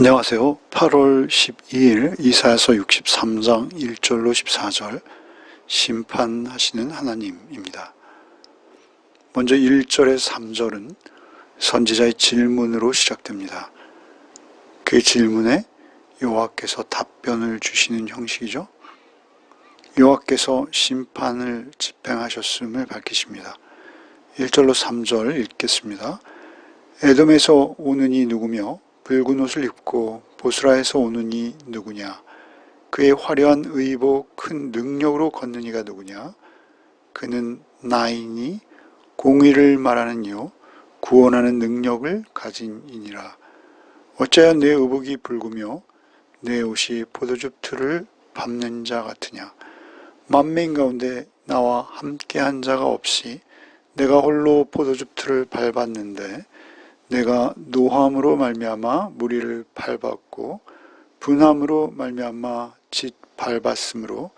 안녕하세요. 8월 12일 이사야서 63장 1절로 14절 심판하시는 하나님입니다. 먼저 1절에 3절은 선지자의 질문으로 시작됩니다. 그 질문에 여호와께서 답변을 주시는 형식이죠. 여호와께서 심판을 집행하셨음을 밝히십니다. 1절로 3절 읽겠습니다. 에돔에서 오는 이 누구며 붉은 옷을 입고 보스라에서 오는 이 누구냐? 그의 화려한 의복 큰 능력으로 걷는 이가 누구냐? 그는 나이니 공의를 말하는 이요 구원하는 능력을 가진 이니라. 어찌하여 내 의복이 붉으며 내 옷이 포도즙 틀을 밟는 자 같으냐? 만민 가운데 나와 함께한 자가 없이 내가 홀로 포도즙 틀을 밟았는데 내가 노함으로 말미암아 무리를 밟았고 분함으로 말미암아 짓 밟았으므로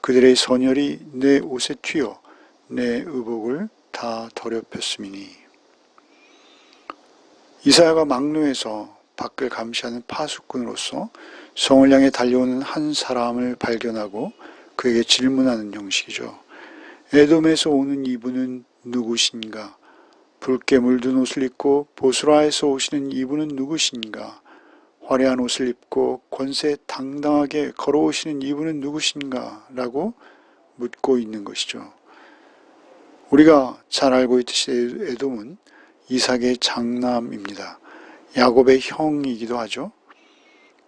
그들의 선열이 내 옷에 튀어 내 의복을 다 더럽혔음이니 이사야가 막루에서 밖을 감시하는 파수꾼으로서 성을 향해 달려오는 한 사람을 발견하고 그에게 질문하는 형식이죠. 에돔에서 오는 이분은 누구신가? 붉게 물든 옷을 입고 보스라에서 오시는 이분은 누구신가? 화려한 옷을 입고 권세 당당하게 걸어오시는 이분은 누구신가? 라고 묻고 있는 것이죠. 우리가 잘 알고 있듯이 에돔은 이삭의 장남입니다. 야곱의 형이기도 하죠.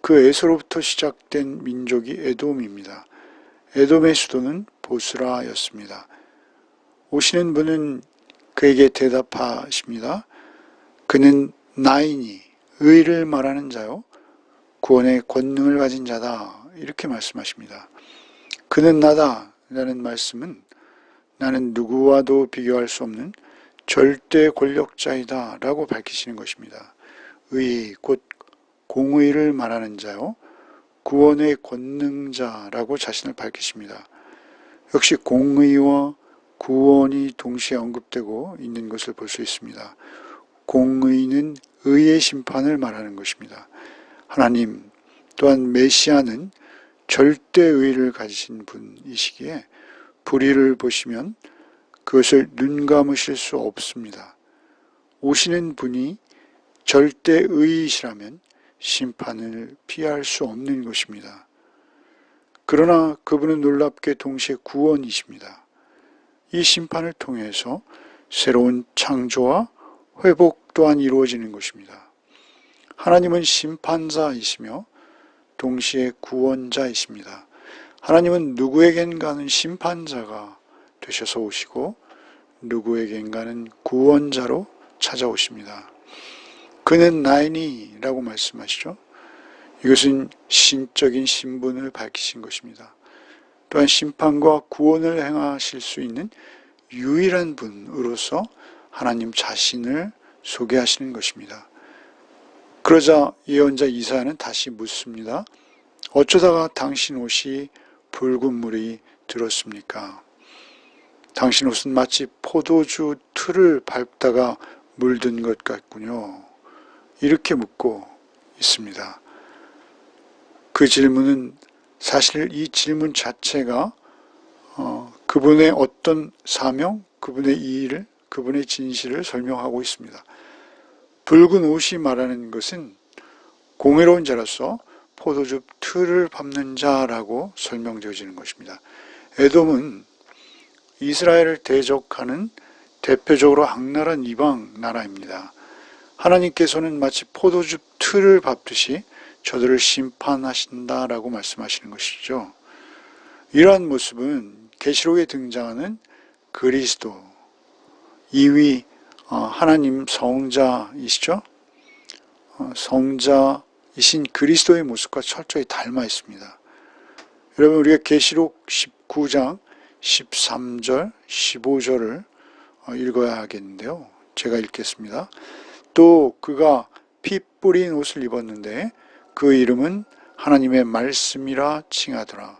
그 에서로부터 시작된 민족이 에돔입니다. 에돔의 수도는 보스라였습니다. 오시는 분은 그에게 대답하십니다. 그는 나이니 의를 말하는 자요 구원의 권능을 가진 자다 이렇게 말씀하십니다. 그는 나다 라는 말씀은 나는 누구와도 비교할 수 없는 절대 권력자이다 라고 밝히시는 것입니다. 의, 곧 공의를 말하는 자요 구원의 권능자라고 자신을 밝히십니다. 역시 공의와 구원이 동시에 언급되고 있는 것을 볼 수 있습니다. 공의는 의의 심판을 말하는 것입니다. 하나님 또한 메시아는 절대 의를 가지신 분이시기에 불의를 보시면 그것을 눈 감으실 수 없습니다. 오시는 분이 절대 의이시라면 심판을 피할 수 없는 것입니다. 그러나 그분은 놀랍게 동시에 구원이십니다. 이 심판을 통해서 새로운 창조와 회복 또한 이루어지는 것입니다. 하나님은 심판자이시며 동시에 구원자이십니다. 하나님은 누구에겐가는 심판자가 되셔서 오시고 누구에겐가는 구원자로 찾아오십니다. 그는 나이니라고 말씀하시죠. 이것은 신적인 신분을 밝히신 것입니다. 또한 심판과 구원을 행하실 수 있는 유일한 분으로서 하나님 자신을 소개하시는 것입니다. 그러자 예언자 이사야는 다시 묻습니다. 어쩌다가 당신 옷이 붉은 물이 들었습니까? 당신 옷은 마치 포도주 틀을 밟다가 물든 것 같군요. 이렇게 묻고 있습니다. 그 질문은 사실 이 질문 자체가 어, 그분의 어떤 사명, 그분의 일을, 그분의 진실을 설명하고 있습니다. 붉은 옷이 말하는 것은 공의로운 자로서 포도즙 틀을 밟는 자라고 설명되어지는 것입니다. 에돔은 이스라엘을 대적하는 대표적으로 악랄한 이방 나라입니다. 하나님께서는 마치 포도즙 틀을 밟듯이 저들을 심판하신다라고 말씀하시는 것이죠. 이러한 모습은 계시록에 등장하는 그리스도 2위 어, 하나님 성자이시죠. 어, 성자이신 그리스도의 모습과 철저히 닮아 있습니다. 여러분 우리가 계시록 19장 13절 15절을 어, 읽어야 하겠는데요. 제가 읽겠습니다. 또 그가 피 뿌린 옷을 입었는데 그 이름은 하나님의 말씀이라 칭하더라.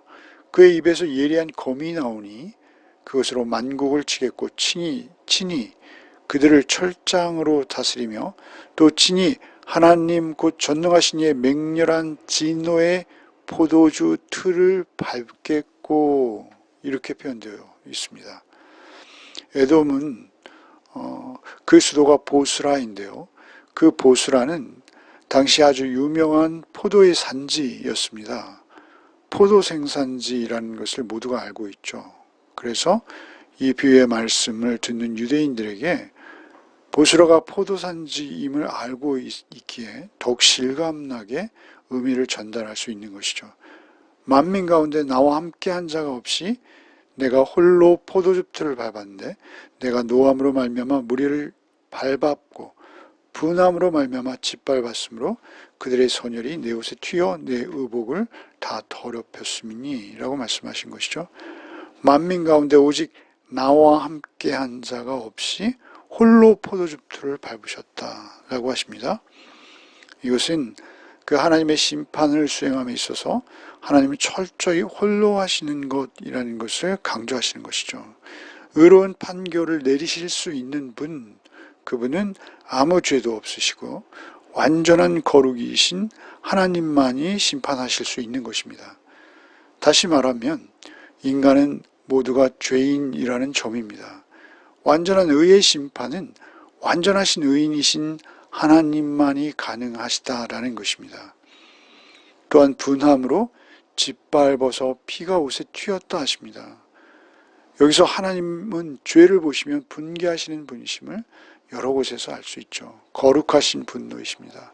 그의 입에서 예리한 검이 나오니 그것으로 만국을 치겠고 친히 친히 그들을 철장으로 다스리며 또 친히 하나님 곧 전능하신 이의 맹렬한 진노의 포도주 틀을 밟겠고 이렇게 표현되어 있습니다. 에돔은 어, 그 수도가 보스라인데요. 그 보스라는 당시 아주 유명한 포도의 산지였습니다. 포도 생산지라는 것을 모두가 알고 있죠. 그래서 이 비유의 말씀을 듣는 유대인들에게 보스라가 포도산지임을 알고 있기에 더욱 실감나게 의미를 전달할 수 있는 것이죠. 만민 가운데 나와 함께 한 자가 없이 내가 홀로 포도즙틀을 밟았는데 내가 노함으로 말미암아 무리를 밟았고 분함으로 말미암아 짓밟았으므로 그들의 선열이 내 옷에 튀어 내 의복을 다 더럽혔음이니 라고 말씀하신 것이죠. 만민 가운데 오직 나와 함께 한 자가 없이 홀로 포도즙틀을 밟으셨다 라고 하십니다. 이것은 그 하나님의 심판을 수행함에 있어서 하나님이 철저히 홀로 하시는 것이라는 것을 강조하시는 것이죠. 의로운 판결을 내리실 수 있는 분, 그분은 아무 죄도 없으시고 완전한 거룩이신 하나님만이 심판하실 수 있는 것입니다. 다시 말하면 인간은 모두가 죄인이라는 점입니다. 완전한 의의 심판은 완전하신 의인이신 하나님만이 가능하시다라는 것입니다. 또한 분함으로 짓밟아서 피가 옷에 튀었다 하십니다. 여기서 하나님은 죄를 보시면 분개하시는 분이심을 여러 곳에서 알 수 있죠. 거룩하신 분노이십니다.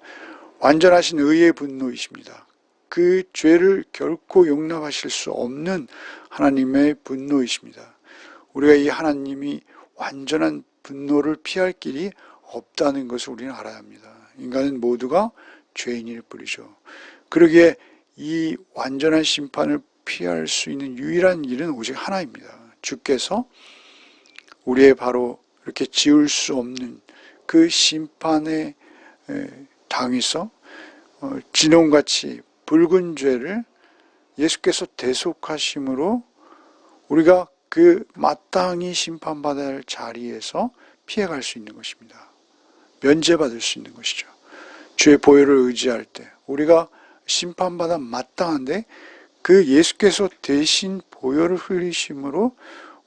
완전하신 의의 분노이십니다. 그 죄를 결코 용납하실 수 없는 하나님의 분노이십니다. 우리가 이 하나님이 완전한 분노를 피할 길이 없다는 것을 우리는 알아야 합니다. 인간은 모두가 죄인일 뿐이죠. 그러기에 이 완전한 심판을 피할 수 있는 유일한 길은 오직 하나입니다. 주께서 우리의 바로 이렇게 지울 수 없는 그 심판에 당해서 어, 진홍같이 붉은 죄를 예수께서 대속하심으로 우리가 그 마땅히 심판받아야 할 자리에서 피해갈 수 있는 것입니다. 면제받을 수 있는 것이죠. 주의 보혈을 의지할 때 우리가 심판받아 마땅한데 그 예수께서 대신 보혈을 흘리심으로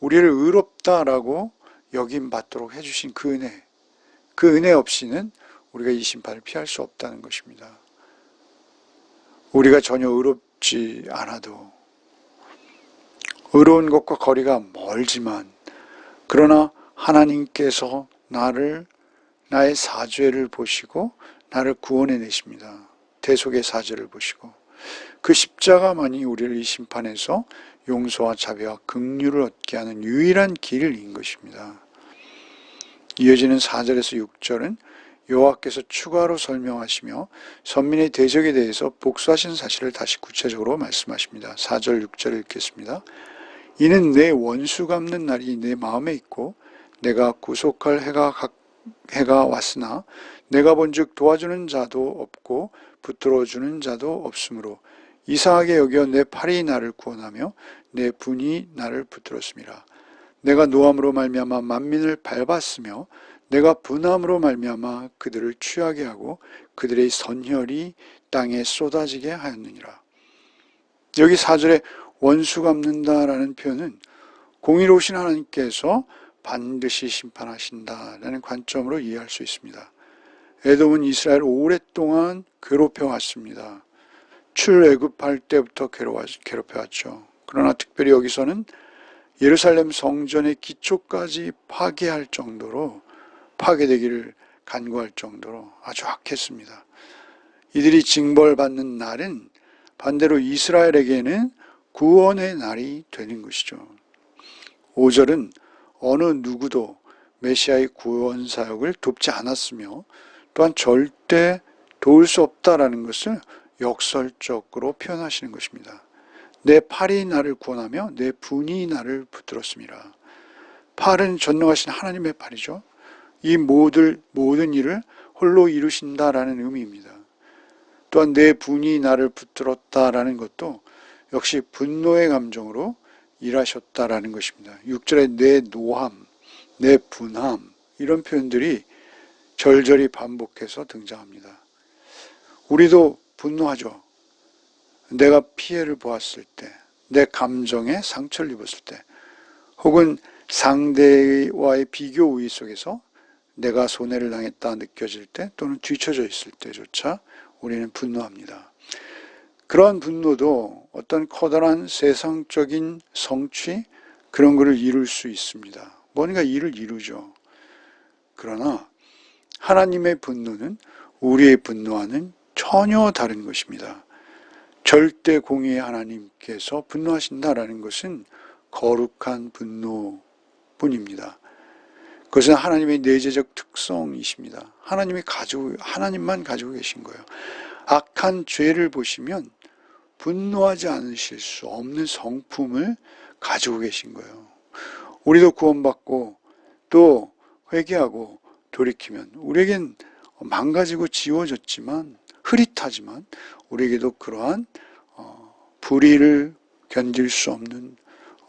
우리를 의롭다라고 여김 받도록 해주신 그 은혜, 그 은혜 없이는 우리가 이 심판을 피할 수 없다는 것입니다. 우리가 전혀 의롭지 않아도 의로운 것과 거리가 멀지만 그러나 하나님께서 나를 나의 사죄를 보시고 나를 구원해 내십니다. 대속의 사죄를 보시고 그 십자가만이 우리를 이 심판에서 용서와 자비와 긍휼을 얻게 하는 유일한 길인 것입니다. 이어지는 4절에서 6절은 여호와께서 추가로 설명하시며 선민의 대적에 대해서 복수하신 사실을 다시 구체적으로 말씀하십니다. 4절 6절 읽겠습니다. 이는 내 원수 갚는 날이 내 마음에 있고 내가 구속할 해가 각, 해가 왔으나 내가 본즉 도와주는 자도 없고 붙들어 주는 자도 없으므로 이상하게 여겨 내 팔이 나를 구원하며 내 분이 나를 붙들었습니다. 내가 노함으로 말미암아 만민을 밟았으며 내가 분함으로 말미암아 그들을 취하게 하고 그들의 선혈이 땅에 쏟아지게 하였느니라. 여기 사절에 원수 갚는다라는 표현은 공의로우신 하나님께서 반드시 심판하신다라는 관점으로 이해할 수 있습니다. 에돔은 이스라엘 오랫동안 괴롭혀 왔습니다. 출애굽할 때부터 괴롭혀 왔죠. 그러나 특별히 여기서는 예루살렘 성전의 기초까지 파괴할 정도로 파괴되기를 간구할 정도로 아주 악했습니다. 이들이 징벌받는 날은 반대로 이스라엘에게는 구원의 날이 되는 것이죠. 5절은 어느 누구도 메시아의 구원 사역을 돕지 않았으며 또한 절대 도울 수 없다라는 것을 역설적으로 표현하시는 것입니다. 내 팔이 나를 구원하며 내 분이 나를 붙들었습니다. 팔은 전능하신 하나님의 팔이죠. 이 모든, 모든 일을 홀로 이루신다라는 의미입니다. 또한 내 분이 나를 붙들었다라는 것도 역시 분노의 감정으로 일하셨다라는 것입니다. 6절에 내 노함, 내 분함 이런 표현들이 절절히 반복해서 등장합니다. 우리도 분노하죠. 내가 피해를 보았을 때, 내 감정에 상처를 입었을 때, 혹은 상대와의 비교 우위 속에서 내가 손해를 당했다 느껴질 때 또는 뒤처져 있을 때조차 우리는 분노합니다. 그러한 분노도 어떤 커다란 세상적인 성취 그런 것을 이룰 수 있습니다. 뭔가 일을 이루죠. 그러나 하나님의 분노는 우리의 분노와는 전혀 다른 것입니다. 절대 공의의 하나님께서 분노하신다라는 것은 거룩한 분노뿐입니다. 그것은 하나님의 내재적 특성이십니다. 하나님이 가지고 하나님만 가지고 계신 거예요. 악한 죄를 보시면 분노하지 않으실 수 없는 성품을 가지고 계신 거예요. 우리도 구원받고 또 회개하고 돌이키면 우리에겐 망가지고 지워졌지만 흐릿하지만 우리에게도 그러한 어, 불의를 견딜 수 없는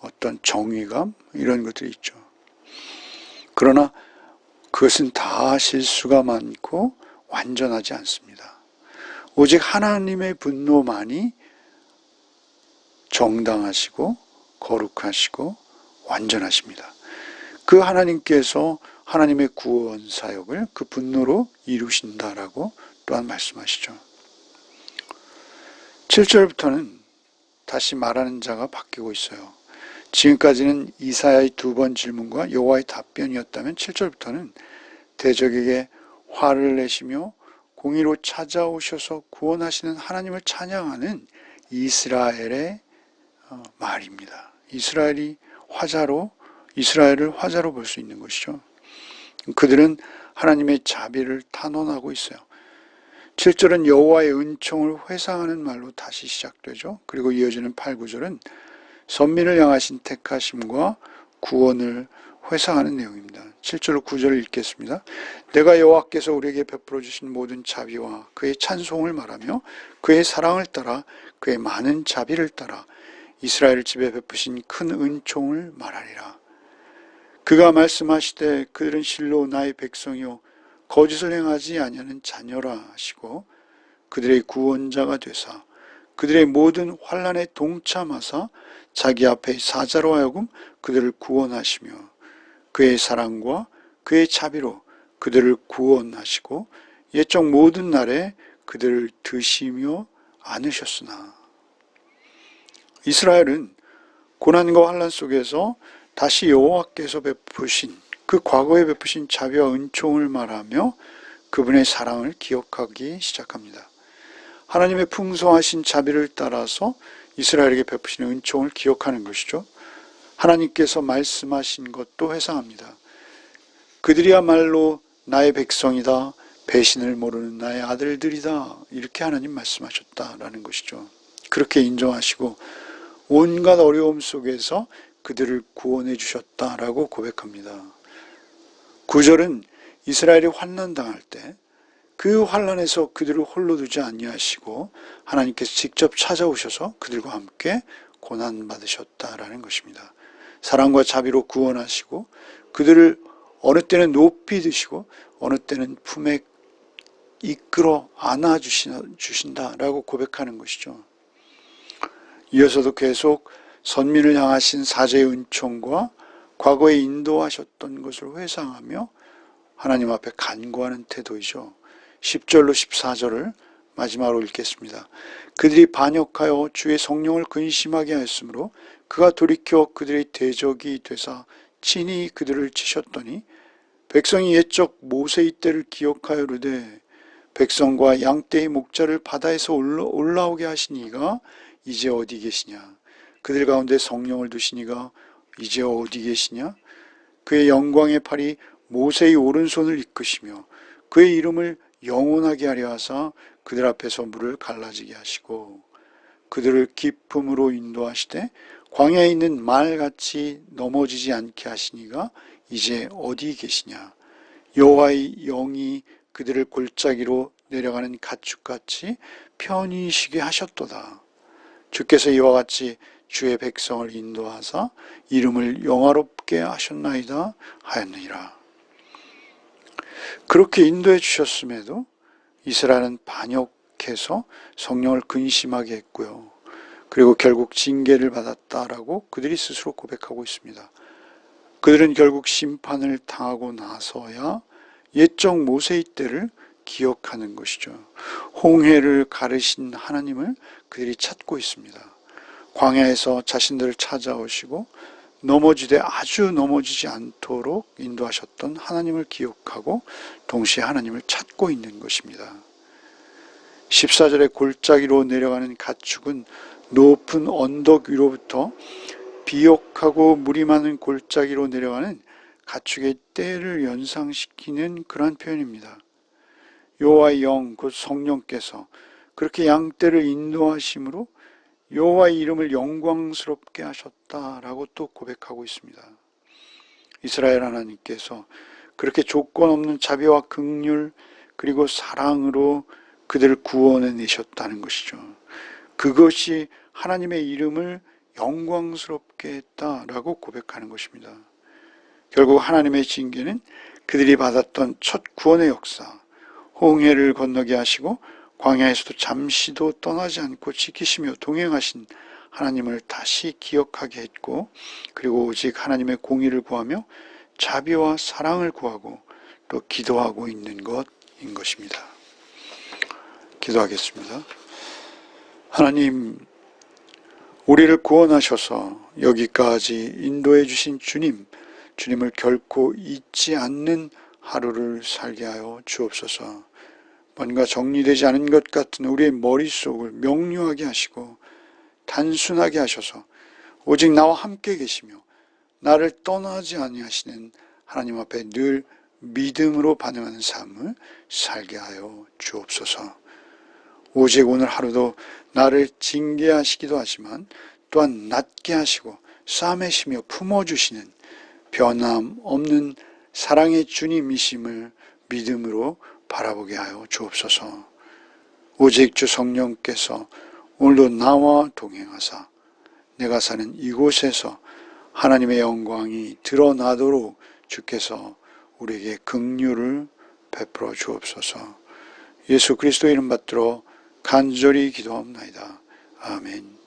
어떤 정의감 이런 것들이 있죠. 그러나 그것은 다 실수가 많고 완전하지 않습니다. 오직 하나님의 분노만이 정당하시고 거룩하시고 완전하십니다. 그 하나님께서 하나님의 구원 사역을 그 분노로 이루신다라고 또한 말씀하시죠. 7절부터는 다시 말하는 자가 바뀌고 있어요. 지금까지는 이사야의 두 번 질문과 여호와의 답변이었다면 7절부터는 대적에게 화를 내시며 공의로 찾아오셔서 구원하시는 하나님을 찬양하는 이스라엘의 어, 말입니다. 이스라엘이 화자로 이스라엘을 화자로 볼 수 있는 것이죠. 그들은 하나님의 자비를 탄원하고 있어요. 7절은 여호와의 은총을 회상하는 말로 다시 시작되죠. 그리고 이어지는 8, 9절은 선민을 향하신 택하심과 구원을 회상하는 내용입니다. 7절 9절을 읽겠습니다. 내가 여호와께서 우리에게 베풀어 주신 모든 자비와 그의 찬송을 말하며 그의 사랑을 따라 그의 많은 자비를 따라 이스라엘 집에 베푸신 큰 은총을 말하리라. 그가 말씀하시되 그들은 실로 나의 백성이요 거짓을 행하지 아니하는 자녀라 하시고 그들의 구원자가 되사 그들의 모든 환란에 동참하사 자기 앞에 사자로 하여금 그들을 구원하시며 그의 사랑과 그의 자비로 그들을 구원하시고 옛적 모든 날에 그들을 드시며 안으셨으나 이스라엘은 고난과 환란 속에서 다시 여호와께서 베푸신 그 과거에 베푸신 자비와 은총을 말하며 그분의 사랑을 기억하기 시작합니다. 하나님의 풍성하신 자비를 따라서 이스라엘에게 베푸신 은총을 기억하는 것이죠. 하나님께서 말씀하신 것도 회상합니다. 그들이야말로 나의 백성이다. 배신을 모르는 나의 아들들이다. 이렇게 하나님 말씀하셨다라는 것이죠. 그렇게 인정하시고 온갖 어려움 속에서 그들을 구원해 주셨다라고 고백합니다. 구절은 이스라엘이 환난 당할 때 그 환란에서 그들을 홀로 두지 아니하시고 하나님께서 직접 찾아오셔서 그들과 함께 고난 받으셨다라는 것입니다. 사랑과 자비로 구원하시고 그들을 어느 때는 높이 드시고 어느 때는 품에 이끌어 안아 주신다라고 고백하는 것이죠. 이어서도 계속 선민을 향하신 사제의 은총과 과거에 인도하셨던 것을 회상하며 하나님 앞에 간구하는 태도이죠. 10절로 14절을 마지막으로 읽겠습니다. 그들이 반역하여 주의 성령을 근심하게 하였으므로 그가 돌이켜 그들의 대적이 되사 친히 그들을 치셨더니 백성이 옛적 모세의 때를 기억하여 르되 백성과 양떼의 목자를 바다에서 올라오게 하신 이가 이제 어디 계시냐? 그들 가운데 성령을 두시니가 이제 어디 계시냐? 그의 영광의 팔이 모세의 오른손을 이끄시며 그의 이름을 영원하게 하려 하사 그들 앞에서 물을 갈라지게 하시고 그들을 기품으로 인도하시되 광야에 있는 말같이 넘어지지 않게 하시니가 이제 어디 계시냐 여호와의 영이 그들을 골짜기로 내려가는 가축같이 편히 쉬게 하셨도다 주께서 이와 같이 주의 백성을 인도하사 이름을 영화롭게 하셨나이다 하였느니라 그렇게 인도해 주셨음에도 이스라엘은 반역 고백해서 성령을 근심하게 했고요. 그리고 결국 징계를 받았다라고 그들이 스스로 고백하고 있습니다. 그들은 결국 심판을 당하고 나서야 옛적 모세의 때를 기억하는 것이죠. 홍해를 가르신 하나님을 그들이 찾고 있습니다. 광야에서 자신들을 찾아오시고 넘어지되 아주 넘어지지 않도록 인도하셨던 하나님을 기억하고 동시에 하나님을 찾고 있는 것입니다. 14절에 골짜기로 내려가는 가축은 높은 언덕 위로부터 비옥하고 물이 많은 골짜기로 내려가는 가축의 때를 연상시키는 그러한 표현입니다. 여호와의 영, 곧 성령께서 그렇게 양떼를 인도하심으로 여호와의 이름을 영광스럽게 하셨다라고 또 고백하고 있습니다. 이스라엘 하나님께서 그렇게 조건 없는 자비와 긍휼 그리고 사랑으로 그들을 구원해 내셨다는 것이죠. 그것이 하나님의 이름을 영광스럽게 했다라고 고백하는 것입니다. 결국 하나님의 징계는 그들이 받았던 첫 구원의 역사, 홍해를 건너게 하시고 광야에서도 잠시도 떠나지 않고 지키시며 동행하신 하나님을 다시 기억하게 했고 그리고 오직 하나님의 공의를 구하며 자비와 사랑을 구하고 또 기도하고 있는 것인 것입니다. 기도하겠습니다. 하나님, 우리를 구원하셔서 여기까지 인도해 주신 주님, 주님을 결코 잊지 않는 하루를 살게 하여 주옵소서. 뭔가 정리되지 않은 것 같은 우리의 머릿속을 명료하게 하시고 단순하게 하셔서 오직 나와 함께 계시며 나를 떠나지 아니하시는 하나님 앞에 늘 믿음으로 반응하는 삶을 살게 하여 주옵소서. 오직 오늘 하루도 나를 징계하시기도 하지만 또한 낫게 하시고 싸매시며 품어주시는 변함 없는 사랑의 주님이심을 믿음으로 바라보게 하여 주옵소서. 오직 주 성령께서 오늘도 나와 동행하사 내가 사는 이곳에서 하나님의 영광이 드러나도록 주께서 우리에게 긍휼을 베풀어 주옵소서. 예수 그리스도 이름 받들어 간절히 기도합나이다. 아멘.